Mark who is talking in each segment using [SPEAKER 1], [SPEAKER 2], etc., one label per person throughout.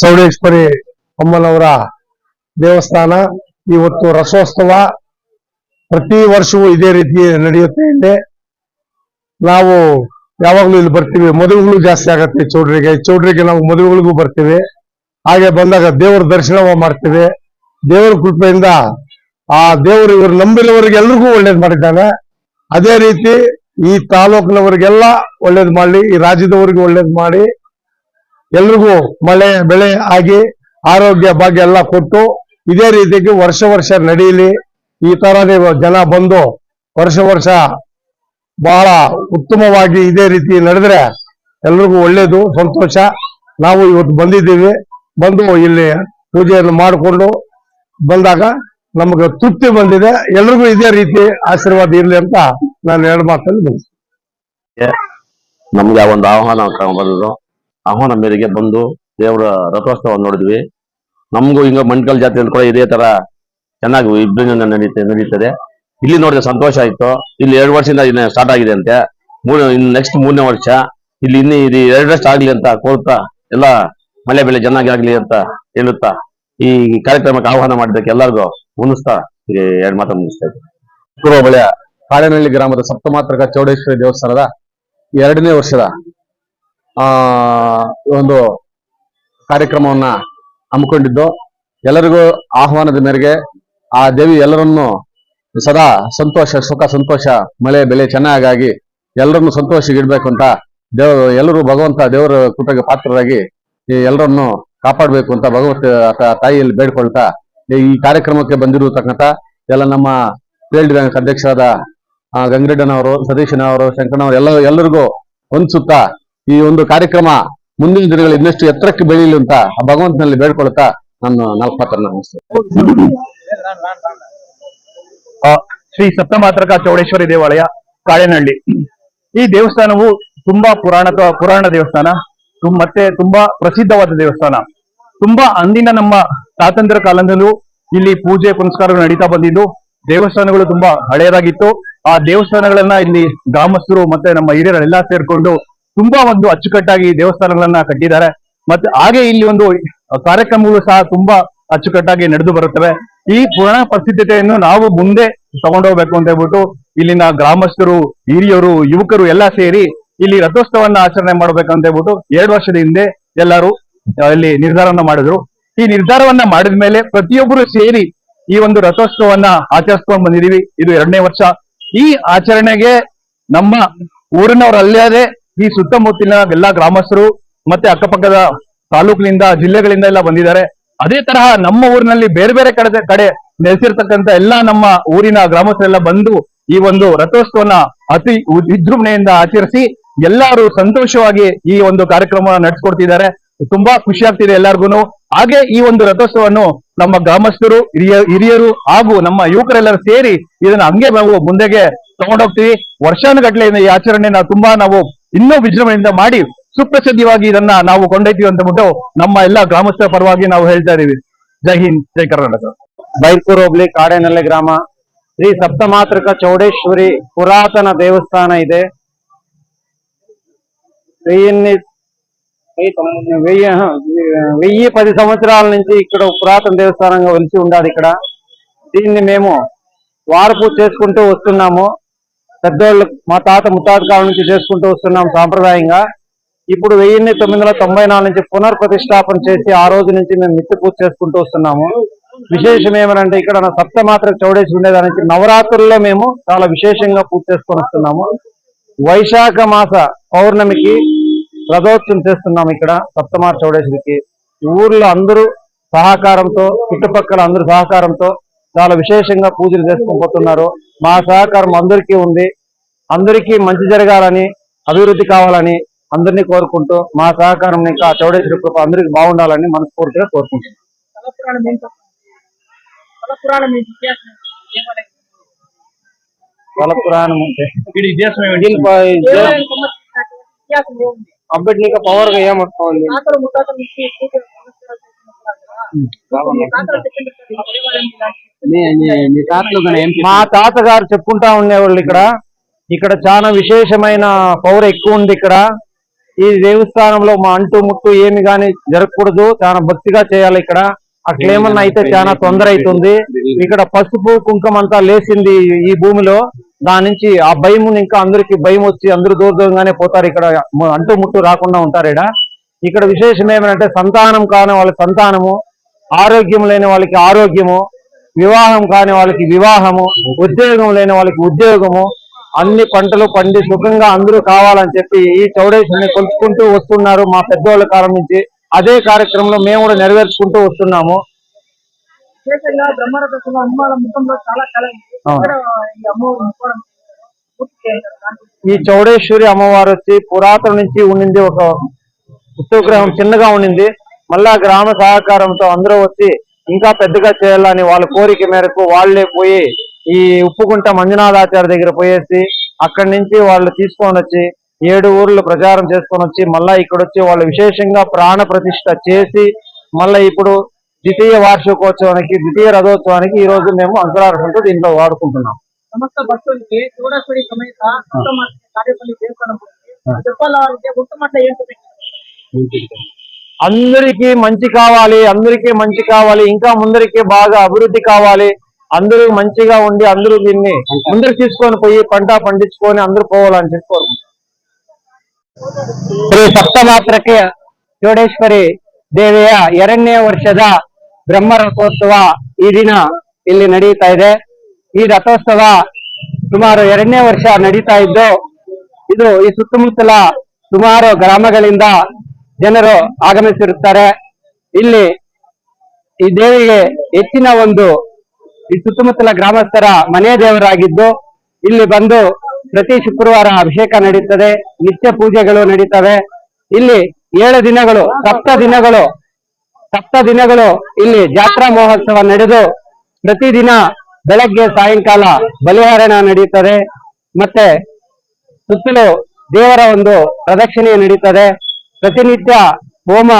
[SPEAKER 1] ಸೌಡೇಶ್ವರಿ ಅಮ್ಮನವರ ದೇವಸ್ಥಾನ. ಇವತ್ತು ರಸೋತ್ಸವ ಪ್ರತಿ ವರ್ಷವೂ ಇದೇ ರೀತಿ ನಡೆಯುತ್ತೆ. ಇಲ್ಲಿ ನಾವು ಯಾವಾಗಲೂ ಇಲ್ಲಿ ಬರ್ತೀವಿ. ಮದುವೆಗಳು ಜಾಸ್ತಿ ಆಗತ್ತೆ ಚೌಡ್ರಿಗೆ. ಚೌಡ್ರಿಗೆ ನಾವು ಮದುವೆಗಳಿಗೂ ಬರ್ತೀವಿ. ಹಾಗೆ ಬಂದಾಗ ದೇವರ ದರ್ಶನ ಮಾಡ್ತೀವಿ. ದೇವರ ಕೃಪೆಯಿಂದ ಆ ದೇವರು ಇವರು ಎಲ್ರಿಗೂ ಒಳ್ಳೇದ್ ಮಾಡಿದ್ದಾನೆ. ಅದೇ ರೀತಿ ಈ ತಾಲೂಕಿನವರಿಗೆಲ್ಲ ಒಳ್ಳೇದು ಮಾಡಲಿ, ಈ ರಾಜ್ಯದವರಿಗೆ ಒಳ್ಳೇದು ಮಾಡಿ ಎಲ್ರಿಗೂ ಮಳೆ, ಬೆಳೆ ಆಗಿ ಆರೋಗ್ಯ ಭಾಗ್ಯ ಎಲ್ಲ ಕೊಟ್ಟು ಇದೇ ರೀತಿಗೆ ವರ್ಷ ವರ್ಷ ನಡೀಲಿ. ಈ ತರನೇ ಜನ ಬಂದು ವರ್ಷ ವರ್ಷ ಬಹಳ ಉತ್ತಮವಾಗಿ ಇದೇ ರೀತಿ ನಡೆದ್ರೆ ಎಲ್ರಿಗೂ ಒಳ್ಳೇದು, ಸಂತೋಷ. ನಾವು ಇವತ್ತು ಬಂದಿದ್ದೀವಿ. ಬಂದು ಇಲ್ಲಿ ಪೂಜೆಯನ್ನು ಮಾಡಿಕೊಂಡು ಬಂದಾಗ ನಮಗೆ ತೃಪ್ತಿ ಬಂದಿದೆ. ಎಲ್ರಿಗೂ ಇದೇ ರೀತಿ ಆಶೀರ್ವಾದ ಇರಲಿ ಅಂತ ನಾನು ಎರಡು ಮಾತಲ್ಲಿ
[SPEAKER 2] ನಮ್ಗೆ ಒಂದು ಆಹ್ವಾನ ಬಂದದ್ದು ಆಹ್ವಾನ ಮೇರೆಗೆ ಬಂದು ದೇವರ ರಥೋತ್ಸವ ನೋಡಿದ್ವಿ. ನಮಗೂ ಹಿಂಗ ಮಂಡ್ಕಲ್ ಜಾತ್ರೆ ಕೂಡ ಇದೇ ತರ ಚೆನ್ನಾಗಿ ವಿಭಜನೆ ನಡೀತೆ ನಡೀತದೆ. ಇಲ್ಲಿ ನೋಡಿದ್ರೆ ಸಂತೋಷ ಆಯ್ತು. ಇಲ್ಲಿ ಎರಡು ವರ್ಷದಿಂದ ಸ್ಟಾರ್ಟ್ ಆಗಿದೆ ಅಂತೆ. ಮೂರು ಇನ್ನು ನೆಕ್ಸ್ಟ್ ಮೂರನೇ ವರ್ಷ ಇಲ್ಲಿ ಇನ್ನು ಇದು ಎರಡರಷ್ಟು ಆಗ್ಲಿ ಅಂತ ಕೋರ್ತಾ ಎಲ್ಲ ಮಳೆ ಬೆಳೆ ಚೆನ್ನಾಗಿ ಆಗ್ಲಿ ಅಂತ ಹೇಳುತ್ತಾ ಈ ಕಾರ್ಯಕ್ರಮಕ್ಕೆ ಆಹ್ವಾನ ಮಾಡಿದ್ದಕ್ಕೆ ಎಲ್ಲರಿಗೂ ಮುನ್ನಿಸ್ತಾ ಎರಡು ಮಾತು ಮುಗಿಸ್ತಾ ಇದ್ದೀನಿ.
[SPEAKER 3] ಪೂರ್ವ ಬಳಿಯ ಕಾಡನಹಳ್ಳಿ ಗ್ರಾಮದ ಸಪ್ತಮಾತ್ರಕ ಚೌಡೇಶ್ವರಿ ದೇವಸ್ಥಾನದ ಎರಡನೇ ವರ್ಷದ ಆ, ಒಂದು ಕಾರ್ಯಕ್ರಮವನ್ನ ಹಮ್ಮಿಕೊಂಡಿದ್ದು. ಎಲ್ಲರಿಗೂ ಆಹ್ವಾನದ ಮೇರೆಗೆ ಆ ದೇವಿ ಎಲ್ಲರನ್ನು ಸದಾ ಸಂತೋಷ, ಸುಖ, ಸಂತೋಷ, ಮಳೆ, ಬೆಳೆ ಚೆನ್ನಾಗಾಗಿ ಎಲ್ಲರನ್ನು ಸಂತೋಷಗಿಡ್ಬೇಕು ಅಂತ ದೇವ ಎಲ್ಲರೂ ಭಗವಂತ ದೇವರ ಕೃಪೆಗೆ ಪಾತ್ರರಾಗಿ ಎಲ್ಲರನ್ನು ಕಾಪಾಡಬೇಕು ಅಂತ ಭಗವತ್ ತಾಯಿಯಲ್ಲಿ ಬೇಡ್ಕೊಳ್ತಾ ಈ ಕಾರ್ಯಕ್ರಮಕ್ಕೆ ಬಂದಿರತಕ್ಕಂಥ ಎಲ್ಲ ನಮ್ಮ ಫೀಲ್ಡ್ ಬ್ಯಾಂಕ್ ಅಧ್ಯಕ್ಷರಾದ ಗಂಗರೆಡ್ಡನವರು, ಸತೀಶನವರು ಶಂಕರನವರು ಎಲ್ಲ ಎಲ್ಲರಿಗೂ ಹೊಂದಿಸುತ್ತಾ ಈ ಒಂದು ಕಾರ್ಯಕ್ರಮ ಮುಂದಿನ ದಿನಗಳಲ್ಲಿ ಇನ್ನಷ್ಟು ಎತ್ತರಕ್ಕೆ ಬೆಳೆಯಲಿ ಅಂತ ಭಗವಂತನಲ್ಲಿ ಬೇಡ್ಕೊಳ್ತಾ ನಾನು ನಾಲ್ಕು ಮಾತನ್ನ
[SPEAKER 4] ಶ್ರೀ ಸಪ್ತಮಾತ್ರಕ ಚೌಡೇಶ್ವರಿ ದೇವಾಲಯ, ಕಾಳೆನಹಳ್ಳಿ. ಈ ದೇವಸ್ಥಾನವು ತುಂಬಾ ಪುರಾಣ ಪುರಾಣ ದೇವಸ್ಥಾನ ಮತ್ತೆ ತುಂಬಾ ಪ್ರಸಿದ್ಧವಾದ ದೇವಸ್ಥಾನ. ತುಂಬಾ ಅಂದಿನ ನಮ್ಮ ಸ್ವಾತಂತ್ರ್ಯ ಕಾಲದಲ್ಲೂ ಇಲ್ಲಿ ಪೂಜೆ, ಪುನಸ್ಕಾರಗಳು ನಡೀತಾ ಬಂದಿದ್ದು, ದೇವಸ್ಥಾನಗಳು ತುಂಬಾ ಹಳೆಯದಾಗಿತ್ತು. ಆ ದೇವಸ್ಥಾನಗಳನ್ನ ಇಲ್ಲಿ ಗ್ರಾಮಸ್ಥರು ಮತ್ತೆ ನಮ್ಮ ಹಿರಿಯರೆಲ್ಲ ಸೇರ್ಕೊಂಡು ತುಂಬಾ ಒಂದು ಅಚ್ಚುಕಟ್ಟಾಗಿ ದೇವಸ್ಥಾನಗಳನ್ನ ಕಟ್ಟಿದ್ದಾರೆ. ಮತ್ತೆ ಹಾಗೆ ಇಲ್ಲಿ ಒಂದು ಕಾರ್ಯಕ್ರಮಗಳು ಸಹ ತುಂಬಾ ಅಚ್ಚುಕಟ್ಟಾಗಿ ನಡೆದು ಬರುತ್ತವೆ. ಈ ಪುರಾಣ ಪರಿಸ್ಥಿತಿಯನ್ನು ನಾವು ಮುಂದೆ ತಗೊಂಡೋಗ್ಬೇಕು ಅಂತ ಹೇಳ್ಬಿಟ್ಟು ಇಲ್ಲಿನ ಗ್ರಾಮಸ್ಥರು, ಹಿರಿಯರು, ಯುವಕರು ಎಲ್ಲ ಸೇರಿ ಇಲ್ಲಿ ರಥೋತ್ಸವನ್ನ ಆಚರಣೆ ಮಾಡ್ಬೇಕಂತ ಹೇಳ್ಬಿಟ್ಟು ಎರಡು ವರ್ಷದ ಹಿಂದೆ ಎಲ್ಲರೂ ಇಲ್ಲಿ ನಿರ್ಧಾರವನ್ನ ಮಾಡಿದ್ರು. ಈ ನಿರ್ಧಾರವನ್ನ ಮಾಡಿದ ಮೇಲೆ ಪ್ರತಿಯೊಬ್ಬರು ಸೇರಿ ಈ ಒಂದು ರಥೋತ್ಸವವನ್ನ ಆಚರಿಸ್ಕೊಂಡ್ ಬಂದಿದೀವಿ ಇದು ಎರಡನೇ ವರ್ಷ. ಈ ಆಚರಣೆಗೆ ನಮ್ಮ ಊರಿನವರಲ್ಲದೆ ಈ ಸುತ್ತಮುತ್ತಲಿನ ಎಲ್ಲಾ ಗ್ರಾಮಸ್ಥರು ಮತ್ತೆ ಅಕ್ಕಪಕ್ಕದ ತಾಲೂಕಿನಿಂದ, ಜಿಲ್ಲೆಗಳಿಂದ ಎಲ್ಲ ಬಂದಿದ್ದಾರೆ. ಅದೇ ತರಹ ನಮ್ಮ ಊರಿನಲ್ಲಿ ಬೇರೆ ಬೇರೆ ಕಡೆ ಕಡೆ ನೆಲೆಸಿರ್ತಕ್ಕಂಥ ಎಲ್ಲಾ ನಮ್ಮ ಊರಿನ ಗ್ರಾಮಸ್ಥರೆಲ್ಲ ಬಂದು ಈ ಒಂದು ರಥೋತ್ಸವನ ಅತಿ ವಿಜೃಂಭಣೆಯಿಂದ ಆಚರಿಸಿ ಎಲ್ಲರೂ ಸಂತೋಷವಾಗಿ ಈ ಒಂದು ಕಾರ್ಯಕ್ರಮ ನಡೆಸ್ಕೊಡ್ತಿದ್ದಾರೆ. ತುಂಬಾ ಖುಷಿ ಆಗ್ತಿದೆ ಎಲ್ಲಾರ್ಗು ಹಾಗೆ ಈ ಒಂದು ರಥೋತ್ಸವವನ್ನು ನಮ್ಮ ಗ್ರಾಮಸ್ಥರು, ಹಿರಿಯ, ಹಿರಿಯರು ಹಾಗೂ ನಮ್ಮ ಯುವಕರೆಲ್ಲರೂ ಸೇರಿ ಇದನ್ನ ಹಂಗೆ ನಾವು ಮುಂದೆಗೆ ತಗೊಂಡೋಗ್ತೀವಿ. ವರ್ಷಾನುಗಟ್ಟಲೆಯಿಂದ ಈ ಆಚರಣೆ ನಾವು ತುಂಬಾ ನಾವು ಇನ್ನೂ ವಿಜೃಂಭಣೆಯಿಂದ ಮಾಡಿ ಸುಪ್ರಸಿದ್ಧವಾಗಿ ಇದನ್ನ ನಾವು ಕೊಂಡೊಯ್ತೀವಿ ಅಂತ ಬಿಟ್ಟು ನಮ್ಮ ಎಲ್ಲಾ ಗ್ರಾಮಸ್ಥರ ಪರವಾಗಿ ನಾವು ಹೇಳ್ತಾ ಇದೀವಿ ಜೈ ಹಿಂದ್ ಜೈ ಕರ್ನಾಟಕ
[SPEAKER 5] ಬೈಲ್ಕೂರು ಹೋಬಳಿ ಕಾಡೇನಹಳ್ಳಿ ಗ್ರಾಮ ಶ್ರೀ ಸಪ್ತಮಾತೃಕ ಚೌಡೇಶ್ವರಿ ಪುರಾತನ దేవస్థాన ಇದೆ వెయ్యిన్ని వెయ్యి ఆహా, వెయ్యి పది సంవత్సరాల నుంచి ఇక్కడ పురాతన దేవస్థానంగా వెలిసి ఉండాలి ఇక్కడ దీన్ని మేము వారపు చేసుకుంటూ వస్తున్నాము పెద్దోళ్ళు మా తాత ముత్తాత కాలం నుంచి చేసుకుంటూ వస్తున్నాం సాంప్రదాయంగా. ఇప్పుడు వెయ్యిన్ని తొమ్మిది వందల తొంభై నాలుగు నుంచి పునర్ప్రతిష్టాపన చేసి ఆ రోజు నుంచి మేము నిత్య పూజ చేసుకుంటూ వస్తున్నాము. విశేషం ఏమనంటే ఇక్కడ నా సప్తమాత్ర చౌడేసి ఉండేదానికి నవరాత్రుల్లో మేము చాలా విశేషంగా పూజ చేసుకొని వస్తున్నాము. వైశాఖ మాస పౌర్ణమికి రథోత్సవం చేస్తున్నాం ఇక్కడ సప్తమాత్ర చౌడేశ్వరికి. ఊర్లో అందరూ సహకారంతో చుట్టుపక్కల అందరూ సహకారంతో చాలా విశేషంగా పూజలు చేసుకొని పోతున్నారు మా సహకారం అందరికీ ఉంది. అందరికీ మంచి జరగాలని అభివృద్ధి కావాలని అందరినీ కోరుకుంటూ మా సహకారం ఇంకా చౌడేశ్వరి కృప అందరికి బాగుండాలని మనస్ఫూర్తిగా కోరుకుంటున్నాం? వాళ్ళ పురాణం అంటే
[SPEAKER 4] ఇతిహాసం ఏమిటి?
[SPEAKER 6] మా
[SPEAKER 5] తాతగారు చెప్పుకుంటా ఉండేవాళ్ళు ఇక్కడ. ఇక్కడ చాలా విశేషమైన పవర్ ఎక్కువ ఉంది ఇక్కడ. ఈ దేవస్థానంలో మా అంటూ ముట్టు ఏమి గాని జరగకూడదు. చాలా భక్తిగా చేయాలి ఇక్కడ. అట్లేమన్నా అయితే చాలా తొందర అవుతుంది. ఇక్కడ పసుపు కుంకుమ అంతా లేసింది ఈ భూమిలో. దాని నుంచి ఆ భయం ఇంకా అందరికి భయం వచ్చి అందరూ దూర దూరంగానే పోతారు ఇక్కడ. మ- అంటూ ముట్టు రాకుండా ఉంటారు ఇక్కడ. ఇక్కడ విశేషం ఏమంటే సంతానం కాని వాళ్ళ సంతానము. ఆరోగ్యం లేని వాళ్ళకి ఆరోగ్యము వివాహం కాని వాళ్ళకి వివాహము ఉద్యోగం లేని వాళ్ళకి ఉద్యోగము అన్ని పంటలు పండి సుఖంగా అందరూ కావాలని చెప్పి ఈ చౌడేశ్వరిని కొలుచుకుంటూ వస్తున్నారు మా పెద్దోళ్ళ కాలం నుంచి. అదే కార్యక్రమంలో మేము కూడా నెరవేర్చుకుంటూ వస్తున్నాము.
[SPEAKER 6] ఈ
[SPEAKER 5] చౌడేశ్వరి అమ్మవారు వచ్చి పురాతన నుంచి ఉండింది ఒక ఉత్తగ్రహం చిన్నగా ఉండింది. మళ్ళా గ్రామ సహకారంతో అందరూ వచ్చి ఇంకా పెద్దగా చేయాలని వాళ్ళ కోరిక మేరకు వాళ్ళే పోయి ఈ ఉప్పుకుంట మంజునాథాచార్య దగ్గర పోయేసి అక్కడి నుంచి వాళ్ళు తీసుకొని వచ్చి ఏడు ఊర్లు ప్రచారం చేసుకొని వచ్చి మళ్ళా ఇక్కడ వచ్చి వాళ్ళు విశేషంగా ప్రాణ ప్రతిష్ఠ చేసి మళ్ళా ఇప్పుడు ద్వితీయ వార్షికోత్సవానికి ద్వితీయ రథోత్సవానికి ఈ రోజు మేము అంకురార్పణతో దీంట్లో వాడుకుంటున్నాం.
[SPEAKER 6] చెప్పాలంటే
[SPEAKER 5] అందరికీ మంచి కావాలి అందరికీ మంచి కావాలి ఇంకా ముందరికి బాగా అభివృద్ధి కావాలి అందరూ మంచిగా ఉండి అందరూ దీన్ని ముందరు తీసుకొని పోయి పంట పండించుకొని అందరూ పోవాలని చెప్పి కోరుకుంటున్నాం.
[SPEAKER 7] ಶ್ರೀ ಸಪ್ತಮಾತ್ರಕ್ಕೆ ಚೌಡೇಶ್ವರಿ ದೇವಿಯ ಎರಡನೇ ವರ್ಷದ ಬ್ರಹ್ಮ ರಥೋತ್ಸವ ಈ ದಿನ ಇಲ್ಲಿ ನಡೀತಾ ಇದೆ ಈ ರಥೋತ್ಸವ ಸುಮಾರು ಎರಡನೇ ವರ್ಷ ನಡೀತಾ ಇದ್ದು ಇದು ಈ ಸುತ್ತಮುತ್ತಲ ಸುಮಾರು ಗ್ರಾಮಗಳಿಂದ ಜನರು ಆಗಮಿಸಿರುತ್ತಾರೆ. ಇಲ್ಲಿ ಈ ದೇವಿಗೆ ಹೆಚ್ಚಿನ ಒಂದು ಈ ಸುತ್ತಮುತ್ತಲ ಗ್ರಾಮಸ್ಥರ ಮನೆಯ ದೇವರಾಗಿದ್ದು, ಇಲ್ಲಿ ಬಂದು ಪ್ರತಿ ಶುಕ್ರವಾರ ಅಭಿಷೇಕ ನಡೀತದೆ, ನಿತ್ಯ ಪೂಜೆಗಳು ನಡೀತವೆ. ಇಲ್ಲಿ ಏಳು ದಿನಗಳು, ಸಪ್ತ ದಿನಗಳು ಸಪ್ತ ದಿನಗಳು ಇಲ್ಲಿ ಜಾತ್ರಾ ಮಹೋತ್ಸವ ನಡೆದು, ಪ್ರತಿದಿನ ಬೆಳಗ್ಗೆ ಸಾಯಂಕಾಲ ಬಲಿಹರಣ ನಡೀತದೆ. ಮತ್ತೆ ಸುತ್ತಲೂ ದೇವರ ಒಂದು ಪ್ರದಕ್ಷಿಣೆ ನಡೀತದೆ. ಪ್ರತಿನಿತ್ಯ ಹೋಮ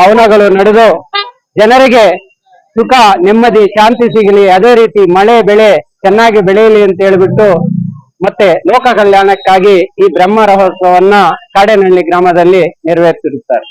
[SPEAKER 7] ಹವನಗಳು ನಡೆದು ಜನರಿಗೆ ಸುಖ, ನೆಮ್ಮದಿ, ಶಾಂತಿ ಸಿಗಲಿ. ಅದೇ ರೀತಿ ಮಳೆ, ಬೆಳೆ ಚೆನ್ನಾಗಿ ಬೆಳೆಯಲಿ ಅಂತ ಹೇಳ್ಬಿಟ್ಟು ಮತ್ತೆ ಲೋಕ ಕಲ್ಯಾಣಕ್ಕಾಗಿ ಈ ಬ್ರಹ್ಮ ರಹೋತ್ಸವವನ್ನ ಕಾಡೇನಹಳ್ಳಿ ಗ್ರಾಮದಲ್ಲಿ ನೆರವೇರಿಸಿರುತ್ತಾರೆ.